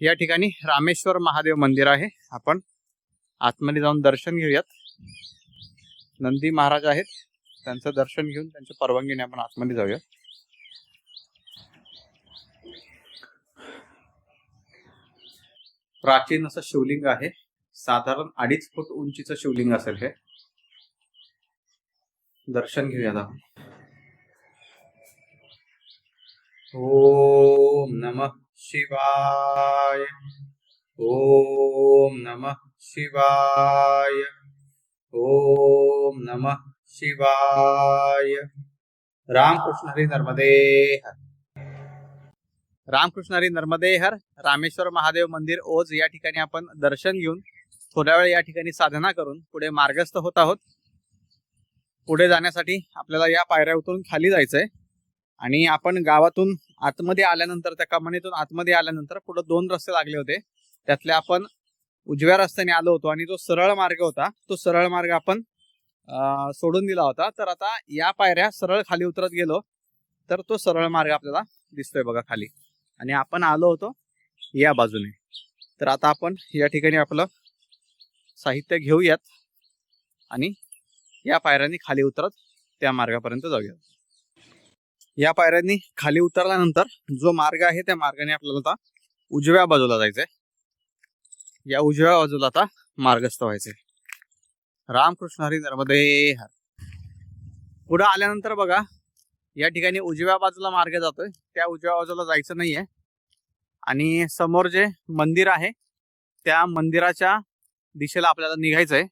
या ठिकाणी रामेश्वर महादेव मंदिर आहे. आपण आतमध्ये जाऊन दर्शन घेऊयात. नंदी महाराज आहेत. त्यांचं दर्शन घेऊन त्यांच्या परवानगीने आपण आतमध्ये जाऊया प्राचीन असं शिवलिंग आहे. साधारण अडीच फूट उंचीचं शिवलिंग असेल हे. दर्शन घेऊयात आपण. ओम नमः. शिवाय। ओम नमः शिवाय। ओम नमः शिवाय। रामकृष्ण हरी नर्मदे हर। रामकृष्ण हरी नर्मदे हर। रामेश्वर महादेव मंदिर ओज या ठिकाणी आपण दर्शन घेऊन थोड्या वेळ या ठिकाणी साधना करून पुढे मार्गस्थ होत आहोत. पुढे जाण्यासाठी आपल्याला या पायऱ्या उतरून खाली जायचंय. आणि आपण गावातून आतमध्ये आल्यानंतर त्या कमानीतून आतमध्ये आल्यानंतर पुढे दोन रस्ते लागले होते. त्यातले आपण उजव्या रस्त्याने आलो होतो आणि जो सरळ मार्ग होता तो सरळ मार्ग आपण सोडून दिला होता. तर आता या पायऱ्या सरळ खाली उतरत गेलो तर तो सरळ मार्ग आपल्याला दिसतोय बघा खाली. आणि आपण आलो होतो या बाजूने. तर आता आपण या ठिकाणी आपलं साहित्य घेऊयात आणि या पायऱ्यांनी खाली उतरत त्या मार्गापर्यंत जाऊया या पायऱ्यांनी खाली उतरल्यानंतर जो मार्ग आहे त्या मार्गाने आपल्याला आता उजव्या बाजूला जायचंय. या उजव्या बाजूला आता मार्गस्थ व्हायचंय. रामकृष्ण हरी नर्मदे हर. पुढे आल्यानंतर बघा या ठिकाणी उजव्या बाजूला मार्ग जातोय. त्या उजव्या बाजूला जायचं नाहीये. आणि समोर जे मंदिर आहे त्या मंदिराच्या दिशेला आपल्याला निघायचंय.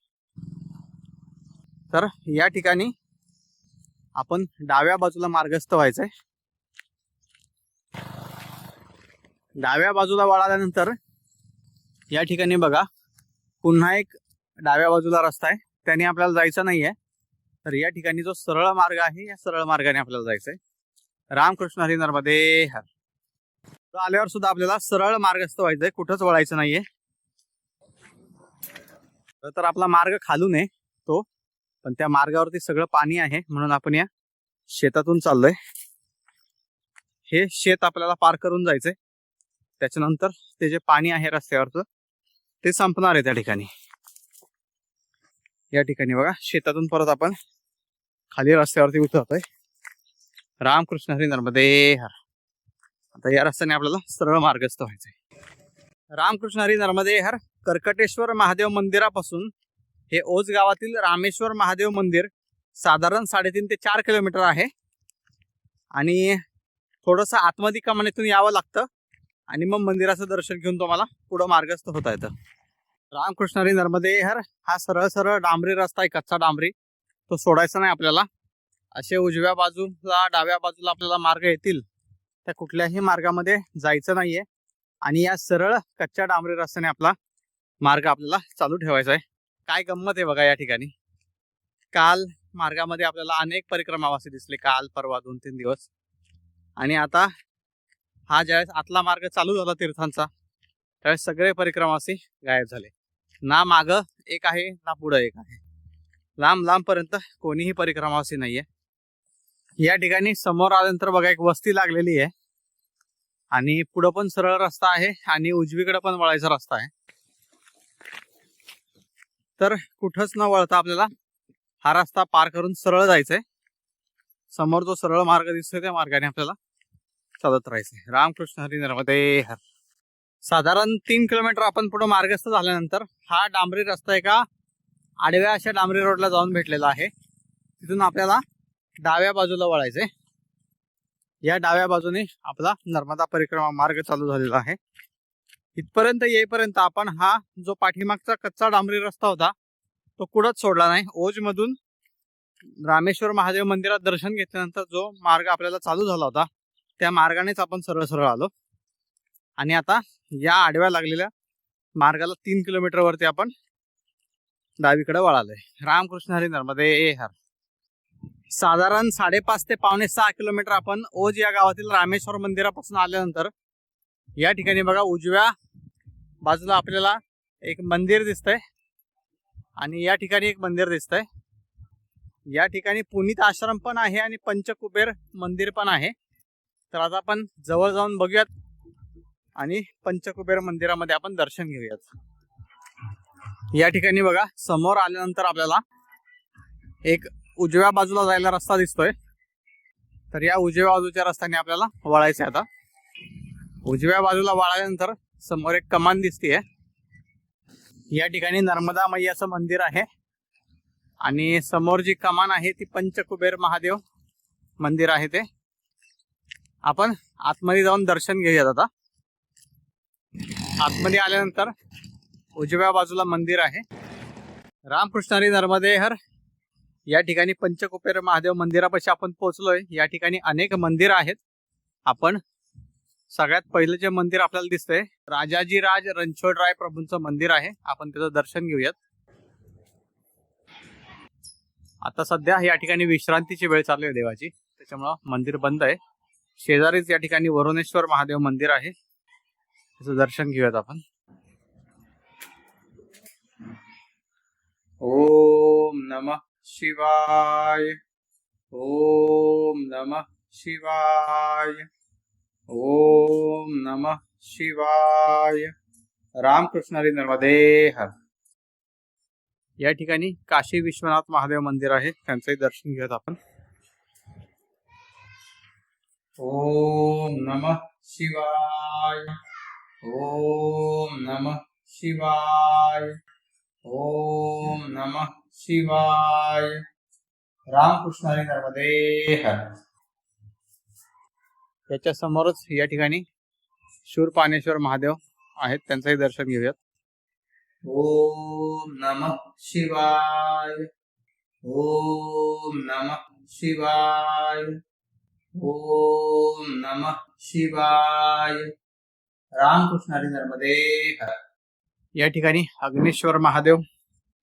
तर या ठिकाणी आपण डाव्या बाजूला मार्गस्थ व्हायचंय. डाव्या बाजूला वळाल्यानंतर या ठिकाणी बघा पुन्हा एक डाव्या बाजूला रस्ता आहे. त्याने आपल्याला जायचं नाहीये. तर या ठिकाणी जो सरळ मार्ग आहे या सरळ मार्गाने आपल्याला जायचंय. रामकृष्ण हरी नर्मदे हर. तर आल्यावर सुद्धा आपल्याला सरळ मार्गस्थ व्हायचंय. कुठंच वळायचं नाहीये. तर आपला मार्ग खालून आहे. पण त्या मार्गावरती सगळं पाणी आहे म्हणून आपण या शेतातून चाललोय. हे शेत आपल्याला पार करून जायचंय. त्याच्यानंतर ते जे पाणी आहे रस्त्यावरचं ते संपणार आहे त्या ठिकाणी. या ठिकाणी बघा शेतातून परत आपण खाली रस्त्यावरती उतरतोय. रामकृष्ण हरी नर्मदे हर. आता या रस्त्याने आपल्याला सरळ मार्गस्थ व्हायचंय. रामकृष्ण हरी नर्मदे हर. कर्कटेश्वर महादेव मंदिरापासून हे ओझ गावातील रामेश्वर महादेव मंदिर साधारण साडेतीन ते चार किलोमीटर आहे. आणि थोडंसं आतमध्ये कमानीतून यावं लागतं. आणि मग मंदिराचं दर्शन घेऊन तुम्हाला पुढं मार्गस्थ होता येतं. रामकृष्णारी नर्मदे हर हा सरळ सरळ डांबरी रस्ता आहे कच्चा डांबरी. तो सोडायचा नाही आपल्याला. असे उजव्या बाजूला डाव्या बाजूला आपल्याला मार्ग येतील. त्या कुठल्याही मार्गामध्ये जायचं नाहीये. आणि या सरळ कच्च्या डांबरी रस्त्याने आपला मार्ग आपल्याला चालू ठेवायचा आहे. काय गंमत आहे बघा या ठिकाणी. काल मार्गामध्ये आपल्याला अनेक परिक्रमावासी दिसले काल परवा दोन तीन दिवस. आणि आता हा ज्यावेळेस आतला मार्ग चालू झाला तीर्थांचा त्यावेळेस सगळे परिक्रमावासी गायब झाले. ना माग एक आहे ना पुढं एक आहे. लांब लांब पर्यंत कोणीही परिक्रमावासी नाहीये. या ठिकाणी समोर आल्यानंतर बघा एक वस्ती लागलेली आहे. आणि पुढं पण सरळ रस्ता आहे आणि उजवीकडे पण वळायचा रस्ता आहे. तर कुठंच न वळता आपल्याला हा रस्ता पार करून सरळ जायचंय. समोर जो सरळ मार्ग दिसतोय त्या मार्गाने आपल्याला चालत राहायचंय. रामकृष्ण हरी नर्मदे हर. साधारण तीन किलोमीटर आपण पुढे मार्गस्थ झाल्यानंतर हा डांबरी रस्ता एका आडव्या अशा डांबरी रोडला जाऊन भेटलेला आहे. तिथून आपल्याला डाव्या बाजूला वळायचंय. या डाव्या बाजूने आपला नर्मदा परिक्रमा मार्ग चालू झालेला आहे. इथपर्यंत येईपर्यंत आपण हा जो पाठीमागचा कच्चा डांबरी रस्ता होता तो कुठंच सोडला नाही. ओजमधून रामेश्वर महादेव मंदिरात दर्शन घेतल्यानंतर जो मार्ग आपल्याला चालू झाला होता त्या मार्गानेच आपण सरळ सरळ आलो. आणि आता या आडव्या लागलेल्या मार्गाला तीन किलोमीटर वरती आपण डावीकडे वळालोय. रामकृष्ण हरी नर्मदे हर. साधारण साडेपाच ते पावणे सहा किलोमीटर आपण ओज या गावातील रामेश्वर मंदिरापासून आल्यानंतर या ठिकाणी बघा उजव्या बाजूला आपल्याला एक मंदिर दिसतंय आणि या ठिकाणी एक मंदिर दिसतंय. या ठिकाणी पुनीत आश्रम पण आहे आणि पंचकुबेर मंदिर पण आहे. तर आता आपण जवळ जाऊन बघूयात आणि पंचकुबेर मंदिरामध्ये आपण दर्शन घेऊयात. या ठिकाणी बघा समोर आल्यानंतर आपल्याला एक उजव्या बाजूला जायला रस्ता दिसतोय. तर या उजव्या बाजूच्या रस्त्याने आपल्याला वळायचं आहे आता. उजव्या बाजूला वाळल्यानंतर समोर एक कमान दिसतीये. या ठिकाणी नर्मदा मैयाचं मंदिर आहे. आणि समोर जी कमान आहे ती पंचकुबेर महादेव मंदिर आहे ते. आपण आतमध्ये जाऊन दर्शन घेऊयात आता. आतमध्ये आल्यानंतर उजव्या बाजूला मंदिर आहे. रामकृष्णारी नर्मदेहर या ठिकाणी पंचकुपेर महादेव मंदिरापाशी आपण पोहोचलोय. या ठिकाणी अनेक मंदिर आहेत. आपण सगळ्यात पहिलं जे मंदिर आपल्याला दिसतंय राजाजी राज रणछोडराय प्रभूंचं मंदिर आहे. आपण त्याचं दर्शन घेऊयात. आता सध्या या ठिकाणी विश्रांतीची वेळ चालू आहे देवाची. त्याच्यामुळं मंदिर बंद आहे. शेजारीच या ठिकाणी वरुणेश्वर महादेव मंदिर आहे. त्याचं दर्शन घेऊयात आपण. ओम नमः शिवाय. ओम नमः शिवाय. ओम नमः शिवाय. रामकृष्ण हरी नर्मदे हर या ठिकाणी काशी विश्वनाथ महादेव मंदिर आहे. त्यांचंही दर्शन घेऊयात आपण. ओम नमः शिवाय. ओम नमः शिवाय. ओम नमः शिवाय. रामकृष्ण हरी नर्मदे हर याच्या समोरच या ठिकाणी शूरपाणेश्वर महादेव आहेत. त्यांचंही दर्शन घेऊयात. ओम नमः शिवाय. ओम नमः शिवाय. ओम नमः शिवाय. रामकृष्ण हरी नर्मदे या ठिकाणी अग्नेश्वर महादेव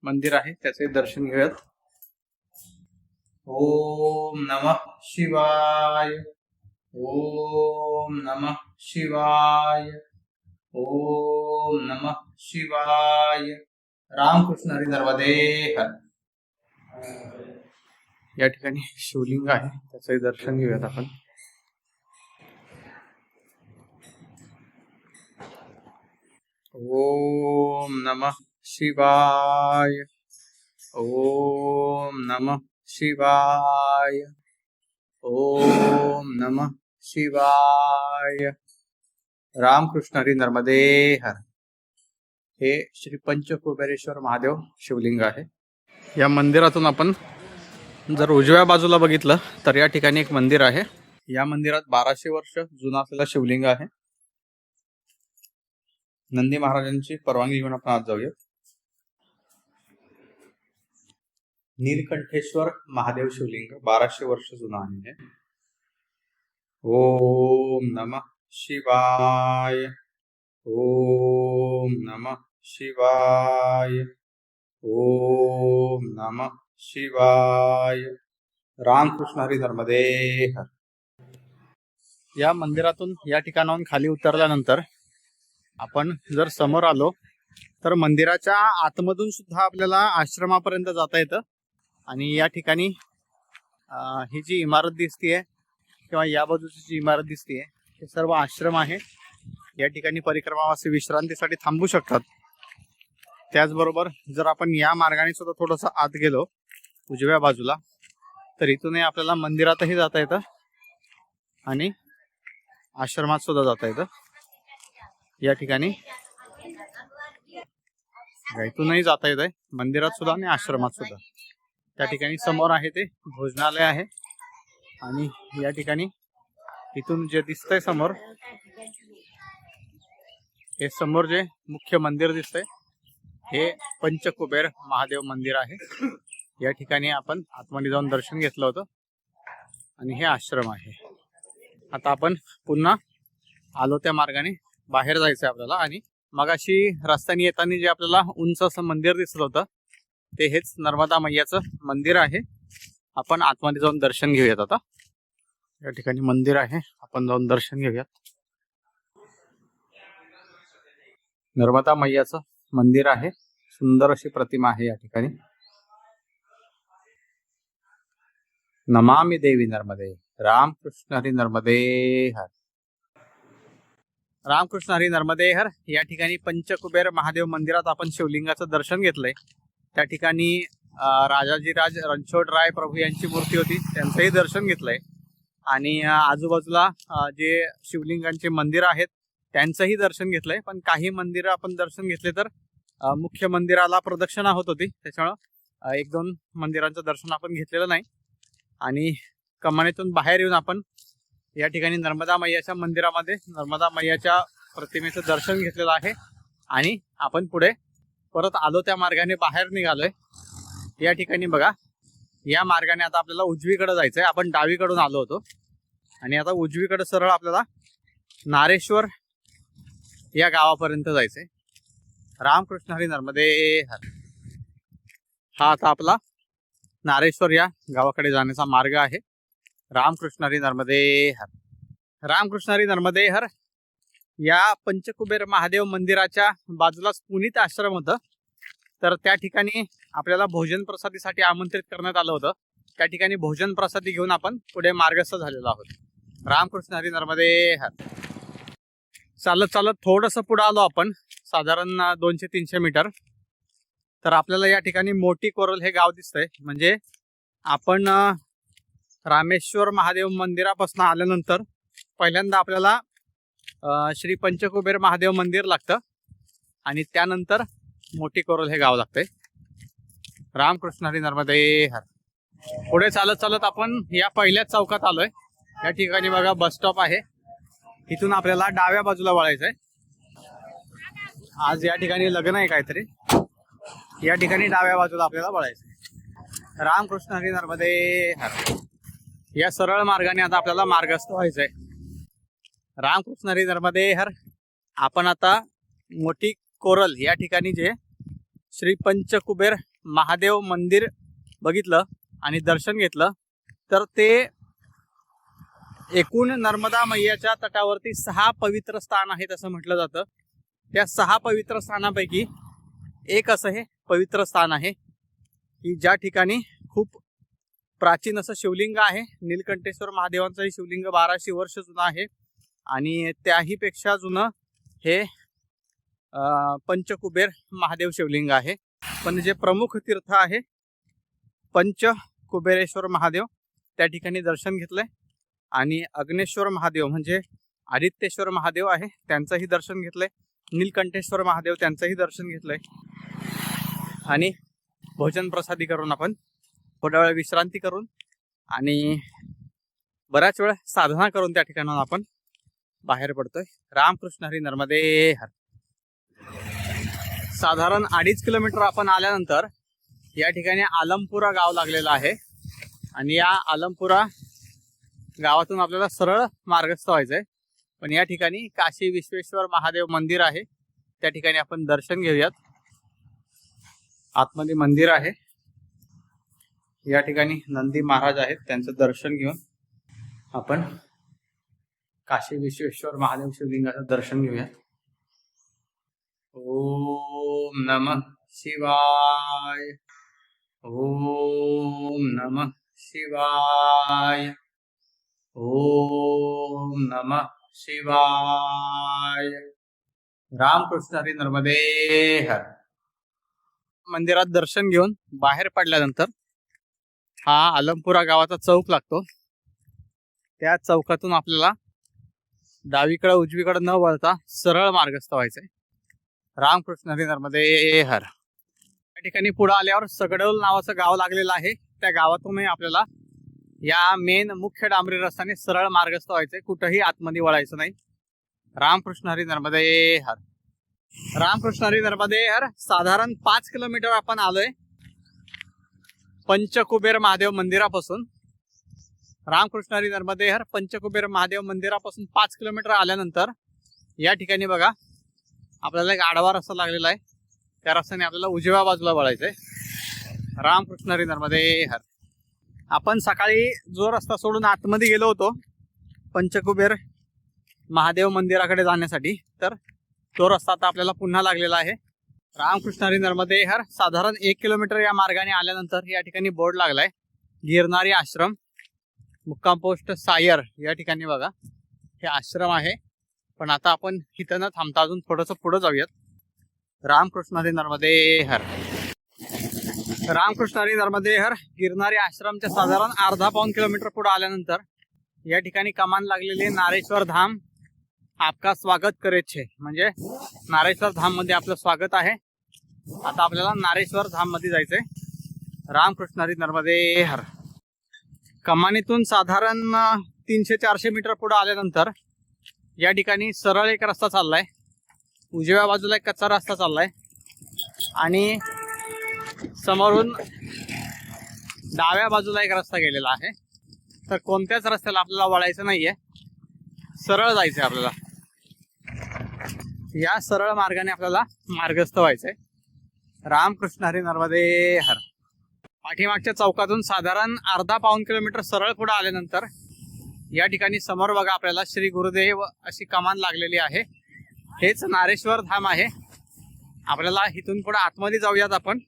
मंदिर आहे. त्याचे दर्शन घेऊयात. ओम नमः शिवाय. ओम नमः शिवाय। ओम नमः शिवाय। रामकृष्ण हरिदर्वदे या ठिकाणी शिवलिंग आहे त्याचंही दर्शन घेऊयात आपण. ओम नमः शिवाय। ओम नमः शिवाय। ओम नमः शिवाय। रामकृष्ण हरी नर्मदे हर। हे श्री पंचकुबेरेश्वर महादेव शिवलिंग आहे. या मंदिरातून आपण जर उजव्या बाजूला बघितलं तर या ठिकाणी एक मंदिर आहे. या मंदिरात बाराशे वर्ष जुना असलेला शिवलिंग आहे. नंदी महाराजांची परवानगी घेऊन आपण आज जाऊया नीलकंठेश्वर महादेव शिवलिंग बाराशे वर्ष जुना आहे. ओम नमः शिवाय. ओम नमः शिवाय. ओम नमः शिवाय. रामकृष्ण हरी नर्मदे या मंदिरातून या ठिकाणाहून खाली उतरल्यानंतर आपण जर समोर आलो तर मंदिराच्या आतमधून सुद्धा आपल्याला आश्रमापर्यंत जाता येतं. आणि या ठिकाणी ही जी इमारत दिसतीये किंवा या बाजूची जी इमारत दिसतीये हे सर्व आश्रम आहे. या ठिकाणी परिक्रमावासी विश्रांतीसाठी थांबू शकतात. त्याचबरोबर जर आपण या मार्गाने सुद्धा थोडस आत गेलो उजव्या बाजूला तर इथूनही आपल्याला मंदिरातही जाता येतं आणि आश्रमात सुद्धा जाता येतं. या ठिकाणी इथूनही जाता येत आहे मंदिरात सुद्धा आणि आश्रमात सुद्धा. त्या ठिकाणी समोर आहे ते भोजनालय आहे. आणि या ठिकाणी इथून जे दिसतंय समोर हे समोर जे मुख्य मंदिर दिसतंय हे पंचकुबेर महादेव मंदिर आहे. या ठिकाणी आपण आतमध्ये जाऊन दर्शन घेतलं होतं आणि हे आश्रम आहे. आता आपण पुन्हा आलो त्या मार्गाने बाहेर जायचंय आपल्याला आणि मगाशी रस्त्याने येताना जे आपल्याला उंच असं मंदिर दिसलं होतं ते हेच नर्मदा मैयाचं मंदिर आहे. आपण आतमध्ये जाऊन दर्शन घेऊयात आता. या ठिकाणी मंदिर आहे. आपण जाऊन दर्शन घेऊयात. नर्मदा मैयाचं मंदिर आहे. सुंदर अशी प्रतिमा आहे या ठिकाणी. नमामि देवी नर्मदे. रामकृष्ण हरी नर्मदे हर. रामकृष्ण हरी नर्मदे हर. या ठिकाणी पंचकुबेर महादेव मंदिरात आपण शिवलिंगाचं दर्शन घेतलंय. त्या ठिकाणी राजाजीराज राजाजीराज रणछोडराय प्रभू यांची मूर्ती होती. त्यांचंही दर्शन घेतलंय. आणि आजूबाजूला जे शिवलिंगांचे मंदिर आहेत त्यांचंही दर्शन घेतलंय. पण काही मंदिरं आपण दर्शन घेतले तर मुख्य मंदिराला प्रदक्षिणा होत होती. त्याच्यामुळं एक दोन मंदिरांचं दर्शन आपण घेतलेलं नाही. आणि कमानीतून बाहेर येऊन आपण या ठिकाणी नर्मदा मैयाच्या मंदिरामध्ये नर्मदा मैयाच्या प्रतिमेचं दर्शन घेतलेलं आहे. आणि आपण पुढे परत आलो त्या मार्गाने बाहेर निघालोय. या ठिकाणी बघा या मार्गाने आता आपल्याला उजवीकडे जायचंय. आपण डावीकडून आलो होतो. आणि आता उजवीकडे सरळ आपल्याला नारेश्वर या गावापर्यंत जायचंय. रामकृष्ण हरी नर्मदे हर. हा आता आपला नारेश्वर या गावाकडे जाण्याचा मार्ग आहे. रामकृष्ण हरी नर्मदे हर. रामकृष्ण हरी नर्मदे हर. या पंचकुबेर महादेव मंदिराच्या बाजूलाच पुनीत आश्रम होतं. तर त्या ठिकाणी आपल्याला भोजन प्रसादीसाठी आमंत्रित करण्यात आलं होतं. त्या ठिकाणी भोजन प्रसादी घेऊन आपण पुढे मार्गस्थ झालेलो आहोत. रामकृष्ण हरी नर्मदे हर. चालत चालत थोडस पुढे आलो आपण. साधारण दोनशे तीनशे मीटर. तर आपल्याला या ठिकाणी मोठी कोरल हे गाव दिसतंय. म्हणजे आपण रामेश्वर महादेव मंदिरापासून आल्यानंतर पहिल्यांदा आपल्याला श्री पंचकुबेर महादेव मंदिर लागतं. आणि त्यानंतर मोठी कोरल हे गाव लागतंय. रामकृष्ण हरी नर्मदे हर. पुढे चालत चालत आपण या पहिल्याच चौकात आलोय. या ठिकाणी बघा बस स्टॉप आहे. इथून आपल्याला डाव्या बाजूला वळायचंय. आज या ठिकाणी लग्न आहे काहीतरी. या ठिकाणी डाव्या बाजूला आपल्याला वळायचंय. रामकृष्ण हरी नर्मदे हर. या सरळ मार्गाने आता आपल्याला मार्गस्थ व्हायचंय. रामकृष्ण हरी नर्मदे हर. आपण आता मोठी कोरल या ठिकाणी जे श्री पंचकुबेर महादेव मंदिर बघितलं आणि दर्शन घेतलं तर ते एकूण नर्मदा मैयाच्या तटावरती सहा पवित्र स्थान आहेत असं म्हटलं जातं. त्या सहा पवित्र स्थानापैकी एक असं हे पवित्र स्थान आहे की ज्या ठिकाणी खूप प्राचीन असं शिवलिंग आहे. नीलकंठेश्वर महादेवांचंही शिवलिंग बाराशे वर्ष जुनं आहे. आणि त्याही पेक्षा जुनं हे पंचकुबेर महादेव शिवलिंग आहे. पण जे प्रमुख तीर्थ आहे पंच कुबेरेश्वर महादेव त्या ठिकाणी दर्शन घेतलंय. आणि अग्नेश्वर महादेव म्हणजे आदित्येश्वर महादेव आहे त्यांचंही दर्शन घेतलंय. नीलकंठेश्वर महादेव त्यांचंही दर्शन घेतलंय. आणि भोजन प्रसादी करून आपण थोड्या वेळ विश्रांती करून आणि बऱ्याच वेळ साधना करून त्या ठिकाणाहून आपण बाहेर पडतोय. रामकृष्ण हरी नर्मदे हर. साधारण अडीच किलोमीटर आपण आल्यानंतर या ठिकाणी आलमपुरा गाव लागलेलं आहे. आणि या आलमपुरा गावातून आपल्याला सरळ मार्गस्थ व्हायचंय. पण या ठिकाणी काशी विश्वेश्वर महादेव मंदिर आहे. त्या ठिकाणी आपण दर्शन घेऊयात. आतमध्ये मंदिर आहे. या ठिकाणी नंदी महाराज आहेत त्यांचं दर्शन घेऊन आपण काशी विश्वेश्वर महादेव शिवलिंगाचं दर्शन घेऊयात. ओम नम शिवाय. ओम नम शिवाय. ओम नम शिवाय. रामकृष्ण हरी नर्मदे हर. मंदिरात दर्शन घेऊन बाहेर पडल्यानंतर हा आलमपुरा गावाचा चौक लागतो. त्या चौकातून आपल्याला डावीकडे उजवीकडे न वळता सरळ मार्गस्थ व्हायचंय. रामकृष्ण हरी नर्मदे हर. या ठिकाणी पुढे आल्यावर सगडोल नावाचं गाव लागलेलं आहे. त्या गावातूनही आपल्याला या मेन मुख्य डांबरी रस्त्याने सरळ मार्गस्थ व्हायचंय. कुठंही आतमध्ये वळायचं नाही. रामकृष्ण हरी नर्मदे हर. रामकृष्ण हरी नर्मदे हर. साधारण पाच किलोमीटर आपण आलोय पंचकुबेर महादेव मंदिरापासून. रामकृष्ण हरी नर्मदे हर पंचकुबेर महादेव मंदिरापासून पाच किलोमीटर आल्यानंतर या ठिकाणी बघा आपल्याला एक आडवा रस्ता लागलेला आहे. त्या रस्त्याने आपल्याला उजव्या बाजूला वळायचं आहे. रामकृष्णारी नर्मदे हर आपण सकाळी जो रस्ता सोडून आतमध्ये गेलो होतो पंचकुबेर महादेव मंदिराकडे जाण्यासाठी तर तो रस्ता आता आपल्याला पुन्हा लागलेला आहे. रामकृष्णारी नर्मदेहर नर्मदे हर साधारण एक किलोमीटर या मार्गाने आल्यानंतर या ठिकाणी बोर्ड लागलाय. गिरणारी आश्रम. मुक्काम पोस्ट सायर या ठिकाणी बघा. हे आश्रम आहे. पण आता आपण इथं न थांबता अजून थोडंसं पुढं जाऊयात. रामकृष्णारी नर्मदे हर. रामकृष्णारी नर्मदे हर गिरणारी आश्रमच्या साधारण अर्धा पाऊन किलोमीटर पुढे आल्यानंतर या ठिकाणी कमान लागलेले नारेश्वर धाम आपका स्वागत करेचे. म्हणजे नारेश्वर धाममध्ये आपलं स्वागत आहे. आता आपल्याला नारेश्वर धाममध्ये जायचंय रामकृष्णारी नर्मदे हर. कमानीतून साधारण तीनशे चारशे मीटर पुढे आल्यानंतर या ठिकाणी सरळ एक रस्ता चाललाय. उजव्या बाजूला एक कच्चा रस्ता चाललाय. आणि समोरून डाव्या बाजूला एक रस्ता गेलेला आहे. तर कोणत्याच रस्त्याला आपल्याला वळायचं नाहीये. सरळ जायचंय आपल्याला. या सरळ मार्गाने आपल्याला मार्गस्थ व्हायचंय. रामकृष्ण हरी नर्मदे हर. पाठीमागच्या चौकातून साधारण अर्धा पाऊन किलोमीटर सरळ पुढे आल्यानंतर या ठिकाणी समोर बघा आपल्याला श्री गुरुदेव अशी कमान लागलेली आहे. हेच नारेश्वर धाम आहे. आपल्याला इथून पुढे आतमध्ये जाऊयात आपण.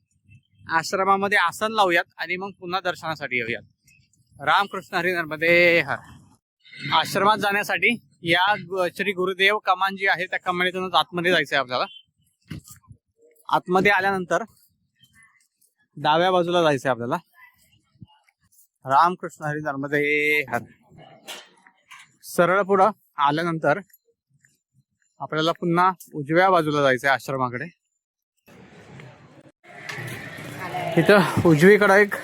आश्रमामध्ये आसन लावूयात आणि मग पुन्हा दर्शनासाठी येऊयात. रामकृष्ण हरी नर्मदे हर. आश्रमात जाण्यासाठी या श्री गुरुदेव कमान जी आहे त्या कमानीतूनच आतमध्ये जायचंय आपल्याला. आतमध्ये आल्यानंतर डाव्या बाजूला जायचंय आपल्याला. रामकृष्ण हरी नर्मदे म्हणजे हर. सरळ पुढं आल्यानंतर आपल्याला पुन्हा उजव्या बाजूला जायचंय आश्रमाकडे. इथं उजवीकडे एक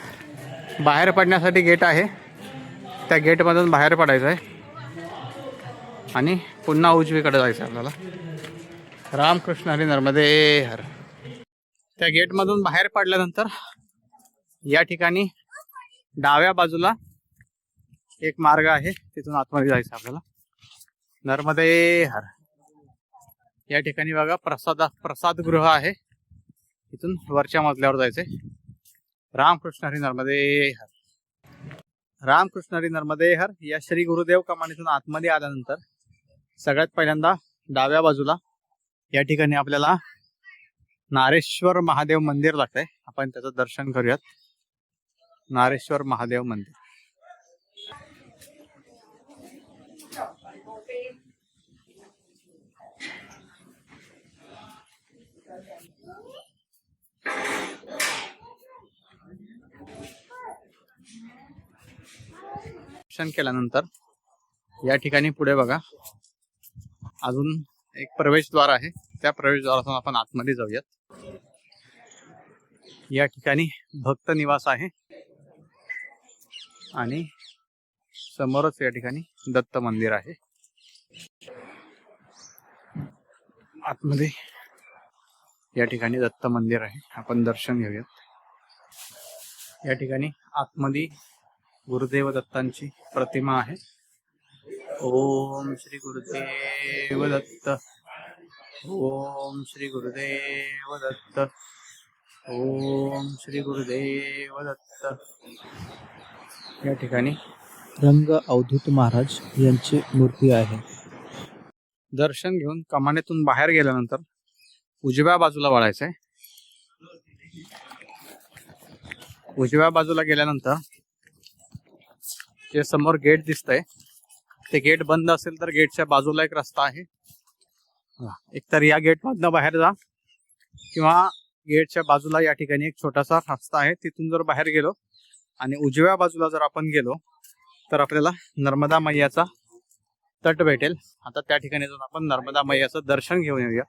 बाहेर पडण्यासाठी गेट आहे. त्या गेटमधून बाहेर पडायचं आहे आणि पुन्हा उजवीकडे जायचं आहे आपल्याला. रामकृष्ण हरी नर्मदे म्हणजे हर. त्या गेटमधून बाहेर पडल्यानंतर या ठिकाणी डाव्या बाजूला एक मार्ग आहे. तिथून आतमध्ये जायचं आपल्याला. नर्मदे हर. या ठिकाणी बघा प्रसाद प्रसादगृह आहे. इथून वरच्या मजल्यावर जायचंय. रामकृष्ण हरी नर्मदे हर. रामकृष्ण हरी नर्मदे हर या श्री गुरुदेव कमानीतून आतमध्ये आल्यानंतर सगळ्यात पहिल्यांदा डाव्या बाजूला या ठिकाणी आपल्याला नारेश्वर महादेव मंदिर लागतंय. आपण त्याचं दर्शन करूयात. नारेश्वर महादेव मंदिर. दर्शन केल्यानंतर या ठिकाणी पुढे बघा. अजून एक प्रवेशद्वार आहे. त्या प्रवेशद्वारातून आपण आतमध्ये जाऊयात. या ठिकाणी भक्त निवास आहे. आणि समोरच या ठिकाणी दत्त मंदिर आहे. आतमध्ये या ठिकाणी दत्त मंदिर आहे. आपण दर्शन घेऊयात. या ठिकाणी आतमध्ये गुरुदेव दत्तांची प्रतिमा आहे. ओम श्री गुरुदेव दत्त. ओम श्री गुरुदेव दत्त ओम श्री गुरुदेव दत्त या ठिकाणी रंग अवधूत महाराज यांची मूर्ती आहे. दर्शन घेऊन कमानेतून बाहेर गेल्यानंतर उजव्या बाजूला वळायचं आहे उजव्या बाजूला गेल्यानंतर जे समोर गेट दिसतंय ते गेट बंद असेल तर गेटच्या बाजूला एक रस्ता आहे. एकतर या गेट मधनं बाहेर जा. किंवा गेटच्या बाजूला या ठिकाणी एक छोटासा रस्ता आहे. तिथून जर बाहेर गेलो आणि उजव्या बाजूला जर आपण गेलो तर आपल्याला नर्मदा मैयाचा तट भेटेल. आता त्या ठिकाणी जाऊन आपण नर्मदा मैयाचं दर्शन घेऊन येऊया.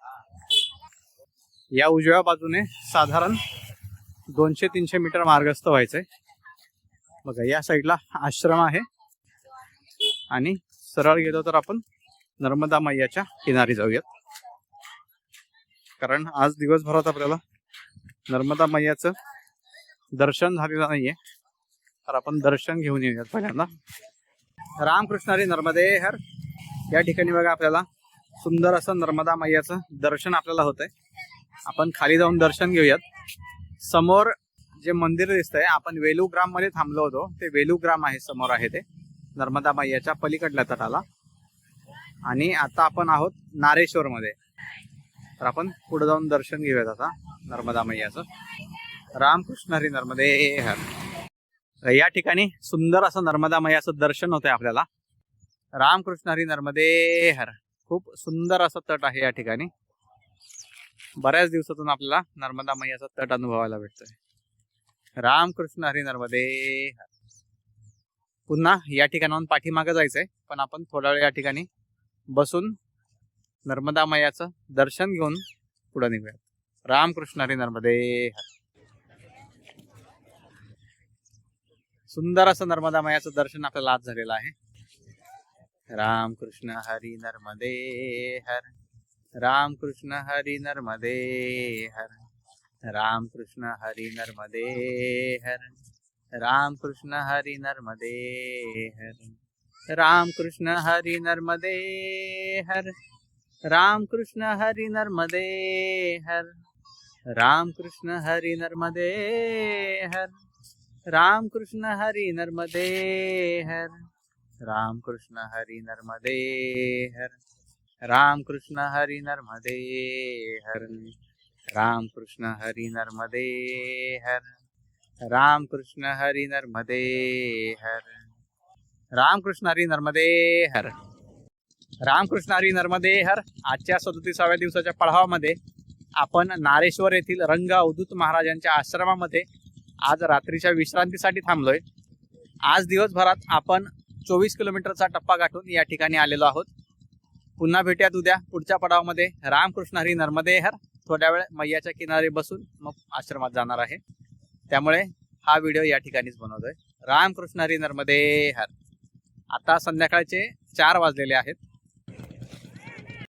या उजव्या बाजूने साधारण दोनशे तीनशे मीटर मार्गस्थ व्हायचंय. बघा या साईडला आश्रम आहे. आणि सरळ गेलो तर आपण नर्मदा मैयाच्या किनारी जाऊयात. कारण आज दिवसभरात आपल्याला नर्मदा मैयाचं दर्शन झालेलं नाहीये. तर आपण दर्शन घेऊन येऊयात पहिल्यांदा. रामकृष्ण हरी नर्मदे हर. या ठिकाणी बघा आपल्याला सुंदर असं नर्मदा मैयाचं दर्शन आपल्याला होतंय. आपण खाली जाऊन दर्शन घेऊयात. समोर जे मंदिर दिसतंय आपण वेलू ग्राममध्ये थांबलो होतो. ते वेलू ग्राम आहे समोर आहे ते. नर्मदा मैयाच्या पलीकडल्या तटाला. आणि आता आपण आहोत नारेश्वर मध्ये तर आपण पुढे जाऊन दर्शन घेऊयात आता नर्मदा मैयाचं. रामकृष्ण हरी नर्मदे हर. या ठिकाणी सुंदर असं नर्मदा मैयाचं दर्शन होतंय आपल्याला. रामकृष्ण हरी नर्मदे हर. खूप सुंदर असं तट आहे या ठिकाणी. बऱ्याच दिवसातून आपल्याला नर्मदा मैयाचा तट अनुभवायला भेटतोय. रामकृष्ण हरी नर्मदे हर. पुन्हा या ठिकाणाहून पाठीमागं जायचंय पण आपण थोडा वेळ या ठिकाणी बसून नर्मदा मैयाचं दर्शन घेऊन पुढे निघूयात. रामकृष्ण हरी नर्मदे हर. सुंदर असं नर्मदा मैयाचं दर्शन आपल्याला आज झालेलं आहे. रामकृष्ण हरी नर्मदे हर. रामकृष्ण हरी नर्मदे हर. रामकृष्ण हरी नर्मदे हर. रामकृष्ण हरी नर्मदे हर. रामकृष्ण हरी नर्मदे हर. रामकृष्ण हरि नर्मदे हर। राम कृष्ण हरि नर्मदे हर। राम कृष्ण हरि नर्मदे हर। राम कृष्ण हरि नर्मदे हर। राम कृष्ण हरि नर्मदे हर। राम कृष्ण हरि नर्मदे हर। राम कृष्ण हरि नर्मदे हर। राम कृष्ण हरि नर्मदे हर। रामकृष्ण हरी नर्मदे हर आजच्या सदोतीसाव्या दिवसाच्या पढावामध्ये आपण नारेश्वर येथील रंग अवधूत महाराजांच्या आश्रमामध्ये आज रात्रीच्या विश्रांतीसाठी थांबलोय. आज दिवसभरात आपण चोवीस किलोमीटरचा टप्पा गाठून या ठिकाणी आलेलो आहोत. पुन्हा भेटूयात उद्या पुढच्या पडावामध्ये रामकृष्ण हरी नर्मदे हर थोड्या वेळ मैयाच्या किनारी बसून मग आश्रमात जाणार आहे. त्यामुळे हा व्हिडिओ या ठिकाणीच बनवतोय. रामकृष्ण हरी नर्मदे हर. आता संध्याकाळचे चार वाजलेले आहेत.